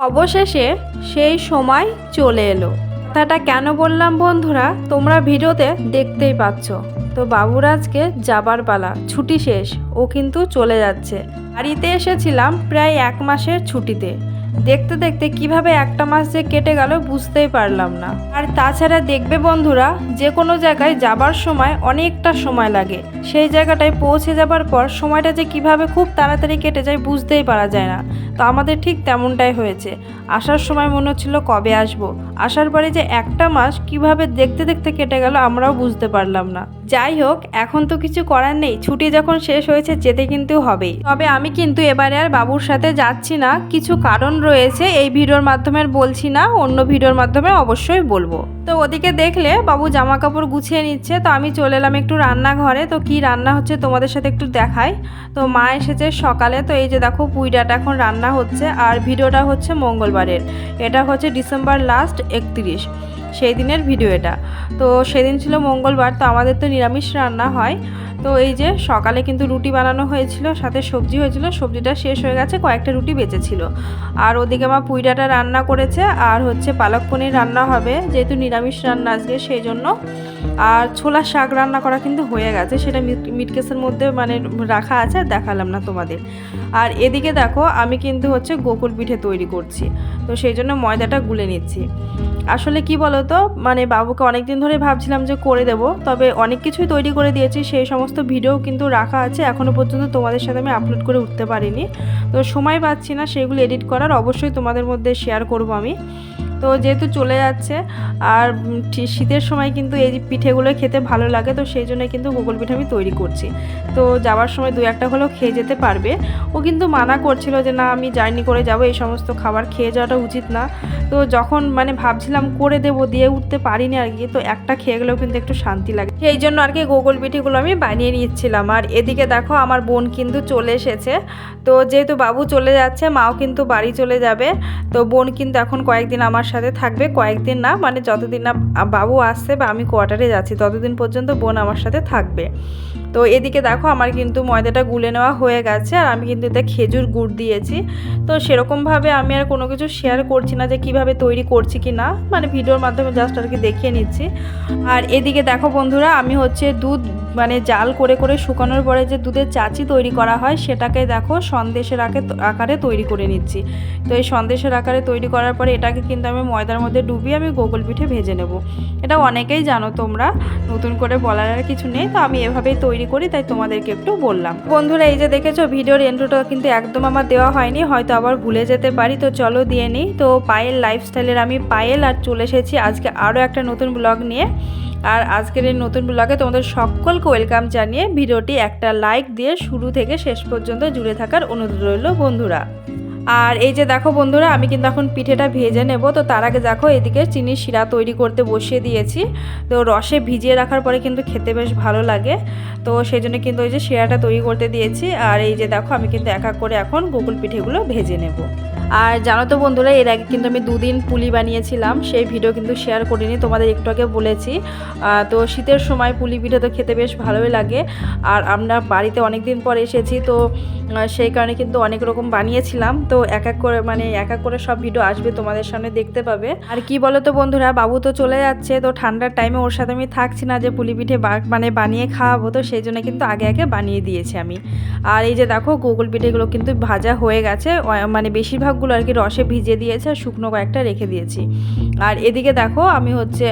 অবশেষে সেই সময় চলে এলো। কথাটা কেন বললাম বন্ধুরা, তোমরা ভিডিওতে দেখতেই পাচ্ছ। তো বাবুর আজকে যাবার পালা, ছুটি শেষ, ও কিন্তু চলে যাচ্ছে। বাড়িতে এসেছিলাম প্রায় এক মাসের ছুটিতে। দেখতে দেখতে কীভাবে একটা মাস যে কেটে গেল বুঝতেই পারলাম না। আর তাছাড়া দেখবে বন্ধুরা, যে কোনো জায়গায় যাবার সময় অনেকটা সময় লাগে। সেই জায়গাটায় পৌঁছে যাবার পর সময়টা যে কীভাবে খুব তাড়াতাড়ি কেটে যায় বুঝতেই পারা যায় না। তো আমাদের ঠিক তেমনটাই হয়েছে। আসার সময় মনে হচ্ছিল কবে আসব। আসার পরে যে একটা মাস কীভাবে দেখতে দেখতে কেটে গেল আমরাও বুঝতে পারলাম না। যাই হোক, এখন তো কিছু করার নেই। ছুটি যখন শেষ হয়েছে, যেতে কিন্তু হবেই। তবে আমি কিন্তু এবারে আর বাবুর সাথে যাচ্ছি না। কিছু কারণ রয়েছে, এই ভিডিওর মাধ্যমে বলছি না। অন্য ভিডিওর মাধ্যমে অবশ্যই বলব। তো ওদিকে দেখলে বাবু জামা কাপড় গুছিয়ে নিচ্ছে। তো আমি চলে এলাম একটু রান্নাঘরে। তো কি রান্না হচ্ছে তোমাদের সাথে একটু দেখাই। তো মা এসেছে সকালে। তো এই যে দেখো পুইডাটা এখন রান্না হচ্ছে আর ভিডিওটা হচ্ছে মঙ্গলবারের। এটা হচ্ছে ডিসেম্বর লাস্ট একত্রিশ, সেই দিনের ভিডিও এটা। তো সেদিন ছিল মঙ্গলবার, তো আমাদের তো নিরামিষ রান্না হয়। তো এই যে সকালে কিন্তু রুটি বানানো হয়েছিল, সাথে সবজি হয়েছিল, সবজিটা শেষ হয়ে গেছে, কয়েকটা রুটি বেঁচেছিল। আর ওদিকে মা পুইডাটা রান্না করেছে, আর হচ্ছে পালক পনির রান্না হবে, যেহেতু নিরামিষ রান্না আজকে, সেই জন্য। আর ছোলা শাক রান্না করা কিন্তু হয়ে গেছে, সেটা মিট- মিটকেসের মধ্যে মানে রাখা আছে, আর দেখালাম না তোমাদের। আর এদিকে দেখো, আমি কিন্তু হচ্ছে গোকুল পিঠে তৈরি করছি, তো সেই জন্য ময়দাটা গুলে নিচ্ছি। আসলে কি বলো তো মানে বাবুকে অনেক দিন ধরে ভাবছিলাম যে করে দেব, তবে অনেক কিছুই তৈরি করে দিয়েছি, সেই সমস্ত ভিডিও কিন্তু রাখা আছে এখনও পর্যন্ত তোমাদের সাথে আমি আপলোড করে উঠতে পারিনি। তো সময় পাচ্ছি না সেগুলো এডিট করার, অবশ্যই তোমাদের মধ্যে শেয়ার করব আমি। তো যেহেতু চলে যাচ্ছে, আর শীতের সময় কিন্তু এই পিঠেগুলো খেতে ভালো লাগে, তো সেই জন্য কিন্তু গুগল পিঠে আমি তৈরি করছি। তো যাওয়ার সময় দু একটা হলেও খেয়ে যেতে পারবে। ও কিন্তু মানা করছিল যে, না, আমি জার্নি করে যাব, এই সমস্ত খাবার খেয়ে যাওয়াটা উচিত না। তো যখন মানে ভাবছিলাম করে দেব, দিয়ে উঠতে পারিনি আর কি, তো একটা খেয়ে গেলেও কিন্তু একটু শান্তি লাগে। সেই জন্য আর কি গোগল পিঠেগুলো আমি বানিয়ে নিচ্ছিলাম। আর এদিকে দেখো আমার বোন কিন্তু চলে এসেছে। তো যেহেতু বাবু চলে যাচ্ছে, মাও কিন্তু বাড়ি চলে যাবে। তো বোন কিন্তু এখন কয়েকদিন আমার সাথে থাকবে কয়েকদিন না মানে যতদিন না বাবু আসছে বা আমি কোয়ার্টারে যাচ্ছি, ততদিন পর্যন্ত বোন আমার সাথে থাকবে। তো এদিকে দেখো আমার কিন্তু ময়দাটা গুলে নেওয়া হয়ে গেছে, আর আমি কিন্তু এতে খেজুর গুড় দিয়েছি। তো সেরকমভাবে আমি আর কোনো কিছু শেয়ার করছি না যে কীভাবে তৈরি করছি কি না মানে ভিডিওর মাধ্যমে জাস্ট আর কি দেখিয়ে নিচ্ছি। আর এদিকে দেখো বন্ধুরা, আমি হচ্ছে দুধ মানে জাল করে করে শুকানোর পরে যে দুধের চাচি তৈরি করা হয়, সেটাকে দেখো সন্দেশের আকারে তৈরি করে নিচ্ছি। তো এই সন্দেশের আকারে তৈরি করার পরে এটাকে কিন্তু আমি ময়দার মধ্যে ডুবিয়ে আমি গোগল পিঠে ভেজে নেব। এটা অনেকেই জানো তোমরা, নতুন করে বলার আর কিছু নেই, তো আমি এভাবেই তৈরি করি, তাই তোমাদেরকে একটু বললাম। বন্ধুরা, এই যে দেখেছ, ভিডিওর এন্ট্রোটা কিন্তু একদম আমার দেওয়া হয়নি, হয়তো আবার ভুলে যেতে পারি, তো চলো দিয়ে নিই। তো পায়েল লাইফস্টাইলের আমি পায়েল, আর চলে এসেছি আজকে আরও একটা নতুন ব্লগ নিয়ে। আর আজকের এই নতুন ব্লগে তোমাদের সকলকে ওয়েলকাম জানিয়ে ভিডিওটি একটা লাইক দিয়ে শুরু থেকে শেষ পর্যন্ত জুড়ে থাকার অনুরোধ রইল বন্ধুরা। আর এই যে দেখো বন্ধুরা, আমি কিন্তু এখন পিঠেটা ভেজে নেব। তো তার আগে দেখো, এদিকে চিনির শিরা তৈরি করতে বসিয়ে দিয়েছি। তো রসে ভিজিয়ে রাখার পরে কিন্তু খেতে বেশ ভালো লাগে। তো সেই জন্য কিন্তু ওই যে শিরাটা তৈরি করতে দিয়েছি। আর এই যে দেখো, আমি কিন্তু এক এক করে এখন গোকুল পিঠেগুলো ভেজে নেব। আর জানো তো বন্ধুরা, এর আগে কিন্তু আমি দুদিন পুলি বানিয়েছিলাম। সেই ভিডিও কিন্তু শেয়ার করিনি, তোমাদের একটু আগে বলেছি। তো শীতের সময় পুলি পিঠে তো খেতে বেশ ভালোই লাগে। আর আমরা বাড়িতে অনেক দিন পর এসেছি, তো সেই কারণে কিন্তু অনেক রকম বানিয়েছিলাম। তো এক এক করে মানে এক এক করে সব ভিডিও আসবে, তোমাদের সামনে দেখতে পাবে। আর কি বলো তো বন্ধুরা, বাবু তো চলে যাচ্ছে, তো ঠান্ডার টাইমে ওর সাথে আমি থাকছি না যে পুলি পিঠে মানে বানিয়ে খাওয়াবো, তো সেই জন্য কিন্তু আগে আগে বানিয়ে দিয়েছি আমি। আর এই যে দেখো, গুগল পিঠেগুলো কিন্তু ভাজা হয়ে গেছে মানে বেশিরভাগগুলো আর কি রসে ভিজে দিয়েছে, আর শুকনো কয়েকটা রেখে দিয়েছি। আর এদিকে দেখো, আমি হচ্ছে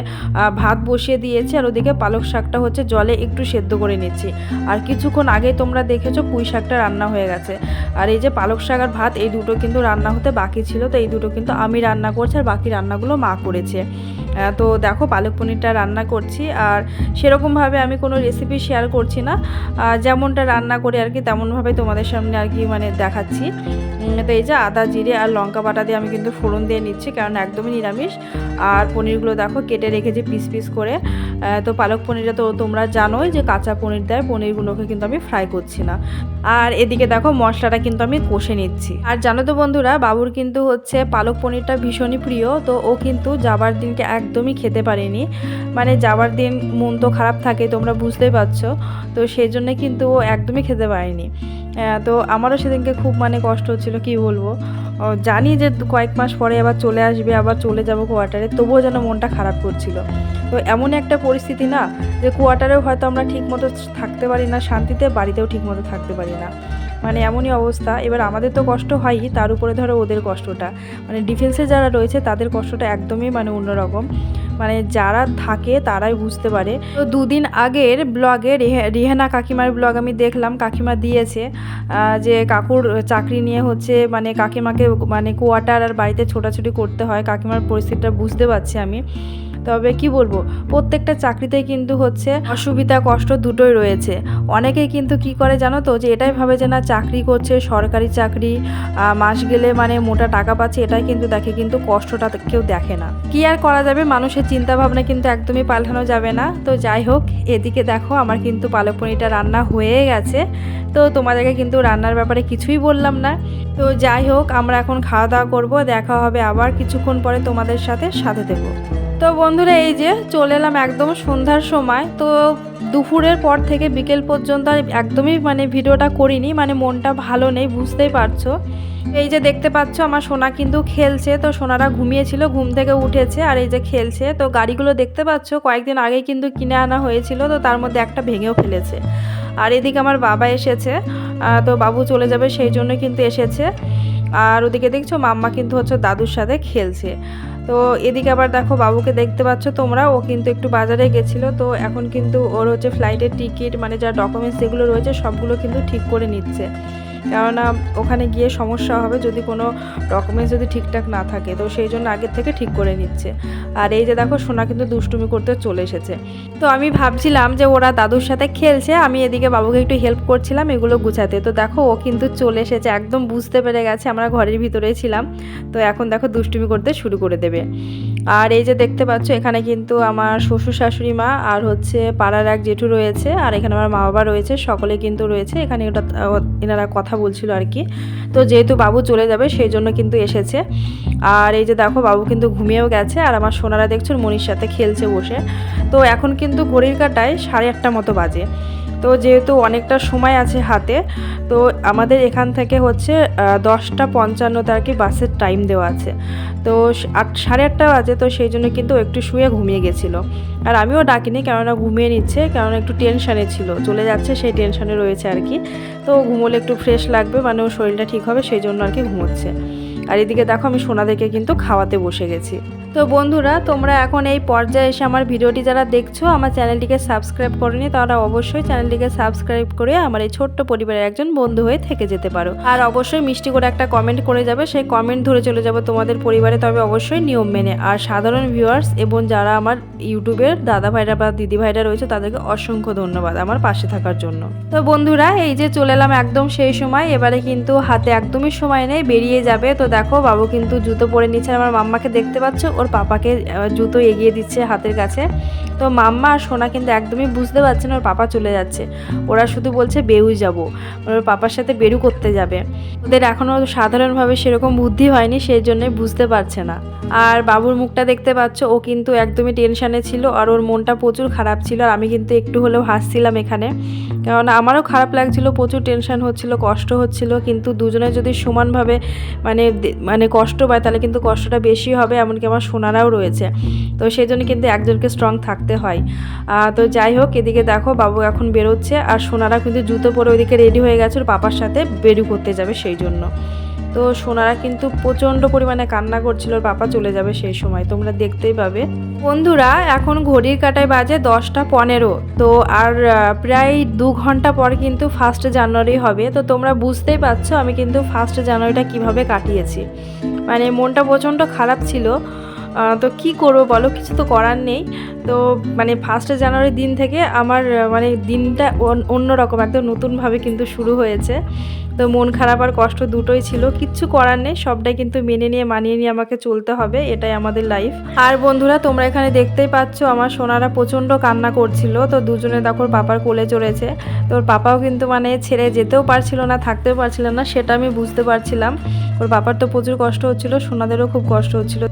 ভাত বসিয়ে দিয়েছি, আর ওদিকে পালক শাকটা হচ্ছে জলে একটু সেদ্ধ করে নিচ্ছি। আর কিছুক্ষণ আগে তোমরা দেখেছ পুঁই শাকটা রান্না হয়ে গেছে। আর এই যে পালক শাক আর ভাত, এই দুটো কিন্তু রান্না হতে বাকি ছিল, তো এই দুটো কিন্তু আমি রান্না করছি আর বাকি রান্নাগুলো মা করেছে। তো দেখো, পালক পনিরটা রান্না করছি আর সেরকমভাবে আমি কোনো রেসিপি শেয়ার করছি না। যেমনটা রান্না করি আর কি, তেমনভাবে তোমাদের সামনে আর কি মানে দেখাচ্ছি। তো এই যে আদা, জিরে আর লঙ্কা বাটা দিয়ে আমি কিন্তু ফোড়ন দিয়ে নিচ্ছি, কারণ একদমই নিরামিষ। আর পনিরগুলো দেখো, কেটে রেখেছি পিস পিস করে। তো পালক পনিরটা তো তোমরা জানোই যে কাঁচা পনির দেয়, পনিরগুলোকে কিন্তু আমি ফ্রাই করছি না। আর এদিকে দেখো, মশলাটা কিন্তু আমি কষে নিচ্ছি। আর জানো তো বন্ধুরা, বাবুর কিন্তু হচ্ছে পালক পনিরটা ভীষণই প্রিয়, তো ও কিন্তু যাবার দিনকে এক একদমই খেতে পারিনি। মানে যাওয়ার দিন মন তো খারাপ থাকে, তোমরা বুঝতেই পারছ। তো সেই জন্য কিন্তু ও একদমই খেতে পারিনি। তো আমারও সেদিনকে খুব মানে কষ্ট হচ্ছিল, কি বলব? জানি যে কয়েক মাস পরে আবার চলে আসবে, আবার চলে যাব কোয়ার্টারে তবুও যেন মনটা খারাপ করছিল। তো এমন একটা পরিস্থিতি না, যে কোয়ার্টারেও হয়তো আমরা ঠিক মতো থাকতে পারি না, শান্তিতে বাড়িতেও ঠিক মতো থাকতে পারি না। মানে এমনই অবস্থা। এবার আমাদের তো কষ্ট হয়ই, তার উপরে ধরো ওদের কষ্টটা। মানে ডিফেন্সে যারা রয়েছে, তাদের কষ্টটা একদমই মানে অন্যরকম। মানে যারা থাকে, তারাই বুঝতে পারে। তো দুদিন আগের ব্লগে রিহানা কাকিমার ব্লগ আমি দেখলাম। কাকিমা দিয়েছে যে কাকুর চাকরি নিয়ে হচ্ছে মানে কাকিমাকে মানে কোয়ার্টার আর বাড়িতে ছোটাছুটি করতে হয়। কাকিমার পরিস্থিতিটা বুঝতে পারছি আমি। তবে কি বলব, প্রত্যেকটা চাকরিতেই কিন্তু হচ্ছে অসুবিধা, কষ্ট দুটোই রয়েছে। অনেকেই কিন্তু কি করে জানো তো, যে এটাই ভাবে যে না চাকরি করছে, সরকারি চাকরি মাস গেলে মানে মোটা টাকা পাচ্ছে, এটাই কিন্তু দেখে, কিন্তু কষ্টটা কেউ দেখে না। কি আর করা যাবে? মানুষের চিন্তা ভাবনা কিন্তু একদমই পাল্টানো যাবে না। তো যাই হোক, এদিকে দেখো আমার কিন্তু পালক পনিরটা রান্না হয়ে গেছে। তো তোমাদেরকে কিন্তু রান্নার ব্যাপারে কিছুই বললাম না। তো যাই হোক, আমরা এখন খাওয়া দাওয়া করব, দেখা হবে আবার কিছুক্ষণ পরে তোমাদের সাথে সাথে দেবো। তো বন্ধুরা, এই যে চলে এলাম একদম সন্ধ্যার সময়। তো দুপুরের পর থেকে বিকেল পর্যন্ত আর একদমই মানে ভিডিওটা করিনি মানে মনটা ভালো নেই, বুঝতেই পারছ। এই যে দেখতে পাচ্ছ, আমার সোনা কিন্তু খেলছে, তো সোনারা ঘুমিয়েছিল, ঘুম থেকে উঠেছে আর এই যে খেলছে। তো গাড়িগুলো দেখতে পাচ্ছ, কয়েকদিন আগেই কিন্তু কিনে আনা হয়েছিল, তো তার মধ্যে একটা ভেঙেও ফেলেছে। আর এদিকে আমার বাবা এসেছে তো বাবু চলে যাবে সেই জন্য কিন্তু এসেছে। আর ওদিকে দেখছ, মাম্মা কিন্তু হচ্ছে দাদুর সাথে খেলছে। তো এদিকে আবার দেখো বাবুকে দেখতে পাচ্ছ তোমরা, ও কিন্তু একটু বাজারে গেছিল, তো এখন কিন্তু ওর হচ্ছে ফ্লাইটের টিকিট মানে যা ডকুমেন্টস যেগুলো রয়েছে সবগুলো কিন্তু ঠিক করে নিচ্ছে। কেননা ওখানে গিয়ে সমস্যা হবে যদি কোনো ডকুমেন্টস যদি ঠিকঠাক না থাকে। তো সেই জন্য আগের থেকে ঠিক করে নিচ্ছে। আর এই যে দেখো, সোনা কিন্তু দুষ্টুমি করতে চলে এসেছে। তো আমি ভাবছিলাম যে ওরা দাদুর সাথে খেলছে, আমি এদিকে বাবুকে একটু হেল্প করছিলাম, এগুলো গুছাতে। তো দেখো, ও কিন্তু চলে এসেছে, একদম বুঝতে পেরে গেছে, আমরা ঘরের ভিতরেই ছিলাম। তো এখন দেখো, দুষ্টুমি করতে শুরু করে দেবে। আর এই যে দেখতে পাচ্ছ, এখানে কিন্তু আমার শ্বশুর শাশুড়ি মা আর হচ্ছে পাড়ার এক জেঠু রয়েছে আর এখানে আমার মা বাবা রয়েছে, সকলে কিন্তু রয়েছে। এখানে ওটা এনারা কথা বলছিল আর কি। তো যেহেতু বাবু চলে যাবে, সেই জন্য কিন্তু এসেছে। আর এই যে দেখো, বাবু কিন্তু ঘুমিয়েও গেছে আর আমার সোনারা দেখছ মনির সাথে খেলছে বসে। তো এখন কিন্তু ঘড়ির কাটায় সাড়ে আটটা মতো বাজে। তো যেহেতু অনেকটা সময় আছে হাতে, তো আমাদের এখান থেকে হচ্ছে দশটা পঞ্চান্নতে আর কি বাসের টাইম দেওয়া আছে। তো আট, সাড়ে আটটা বাজে, তো সেই জন্য কিন্তু একটু শুয়ে ঘুমিয়ে গেছিল। আর আমিও ডাকিনি, কেননা ঘুমিয়ে নিচ্ছে, কেননা একটু টেনশানে ছিল। চলে যাচ্ছে, সেই টেনশানে রয়েছে আর কি। তো ঘুমোলে একটু ফ্রেশ লাগবে মানে ওর শরীরটা ঠিক হবে, সেই জন্য আর কি ঘুমোচ্ছে। আর এদিকে দেখো আমি সোনাদেরকে কিন্তু খাওয়াতে বসে গেছি। তো বন্ধুরা, তোমরা এখন এই পর্যায়ে এসে আমার ভিডিওটি যারা দেখছ, আমার চ্যানেলটিকে সাবস্ক্রাইব করনি, তারা অবশ্যই চ্যানেলটিকে সাবস্ক্রাইব করে আমার এই ছোট্ট পরিবারের একজন বন্ধু হয়ে থেকে যেতে পারো। আর অবশ্যই মিষ্টি করে একটা কমেন্ট করে যাবে, সেই কমেন্ট ধরে চলে যাবে তোমাদের পরিবারে, তবে অবশ্যই নিয়ম মেনে। আর সাধারণ ভিউয়ার্স এবং যারা আমার ইউটিউবের দাদা ভাইরা বা দিদি ভাইরা রয়েছে, তাদেরকে অসংখ্য ধন্যবাদ আমার পাশে থাকার জন্য। তো বন্ধুরা, এই যে চলে এলাম একদম সেই সময়, এবারে কিন্তু হাতে একদমই সময় নেই, বেরিয়ে যাবে। তো দেখো, বাবু কিন্তু জুতো পরে নিচ্ছে আমার মাম্মাকে দেখতে পাচ্ছ, ওর পাপাকে জুতো এগিয়ে দিচ্ছে হাতের কাছে। তো মাম্মা আর সোনা কিন্তু একদমই বুঝতে পারছে না, ওর পাপা চলে যাচ্ছে। ওরা শুধু বলছে বেউ যাব। ওর পাপার সাথে বেরু করতে যাবে। ওদের এখনও সাধারণভাবে সেরকম বুদ্ধি হয়নি, সেই জন্যই বুঝতে পারছে না। আর বাবুর মুখটা দেখতে পাচ্ছ, ও কিন্তু একদমই টেনশানে ছিল, আর ওর মনটা প্রচুর খারাপ ছিল, আর আমি কিন্তু একটু হলেও হাসছিলাম এখানে। কারণ আমারও খারাপ লাগছিল, প্রচুর টেনশন হচ্ছিল, কষ্ট হচ্ছিল, কিন্তু দুজনে যদি সমানভাবে মানে মানে কষ্ট পায়, তাহলে কিন্তু কষ্টটা বেশি হবে, এমনকি আমার সোনারাও রয়েছে। তো সেই জন্য কিন্তু একজনকে স্ট্রং থাকতে হয়। তো যাই হোক, এদিকে দেখো, বাবু এখন বেরোচ্ছে, আর সোনারা কিন্তু জুতো পরে ওইদিকে রেডি হয়ে গেছে, ওর পাপার সাথে বেরু করতে যাবে সেই জন্য। তো সোনারা কিন্তু প্রচণ্ড পরিমাণে কান্না করছিল, ওর পাপা চলে যাবে সেই সময়, তোমরা দেখতেই পাবে। বন্ধুরা, এখন ঘড়ির কাটায় বাজে দশটা পনেরো, তো আর প্রায় দু ঘণ্টা পর কিন্তু ফার্স্ট জানুয়ারি হবে, তো তোমরা বুঝতেই পারছ আমি কিন্তু ফার্স্ট জানুয়ারিটা কীভাবে কাটিয়েছি। মানে মনটা প্রচণ্ড খারাপ ছিল তো কি করব বলো? কিছু তো করার নেই। তো মানে ফার্স্ট জানুয়ারির দিন থেকে আমার মানে দিনটা অন- অন্যরকম, একদম নতুনভাবে কিন্তু শুরু হয়েছে। তো মন খারাপ আর কষ্ট দুটোই ছিল। কিচ্ছু করার নেই, সবটাই কিন্তু মেনে নিয়ে, মানিয়ে নিয়ে আমাকে চলতে হবে, এটাই আমাদের লাইফ আর বন্ধুরা, তোমরা এখানে দেখতেই পাচ্ছ, আমার সোনারা প্রচণ্ড কান্না করছিল। তো দুজনে তখন পাপার কোলে চড়েছে। তো ওর পাপাও কিন্তু মানে ছেড়ে যেতেও পারছিল না, থাকতেও পারছিল না, সেটা আমি বুঝতে পারছিলাম। ওর পাপার তো প্রচুর কষ্ট হচ্ছিল, সোনাদেরও খুব কষ্ট হচ্ছিল।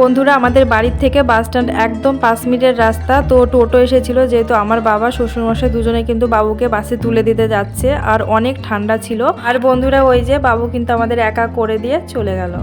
বন্ধুরা, আমাদের বাড়ির থেকে বাস স্ট্যান্ড একদম পাঁচ মিনিটের রাস্তা। তো টোটো এসেছিল, যেহেতু আমার বাবা, শ্বশুরমশাই দুজনে কিন্তু বাবুকে বাসে তুলে দিতে যাচ্ছে, আর অনেক ঠান্ডা ছিল। আর বন্ধুরা, ওই যে বাবু কিন্তু আমাদের একা করে দিয়ে চলে গেল।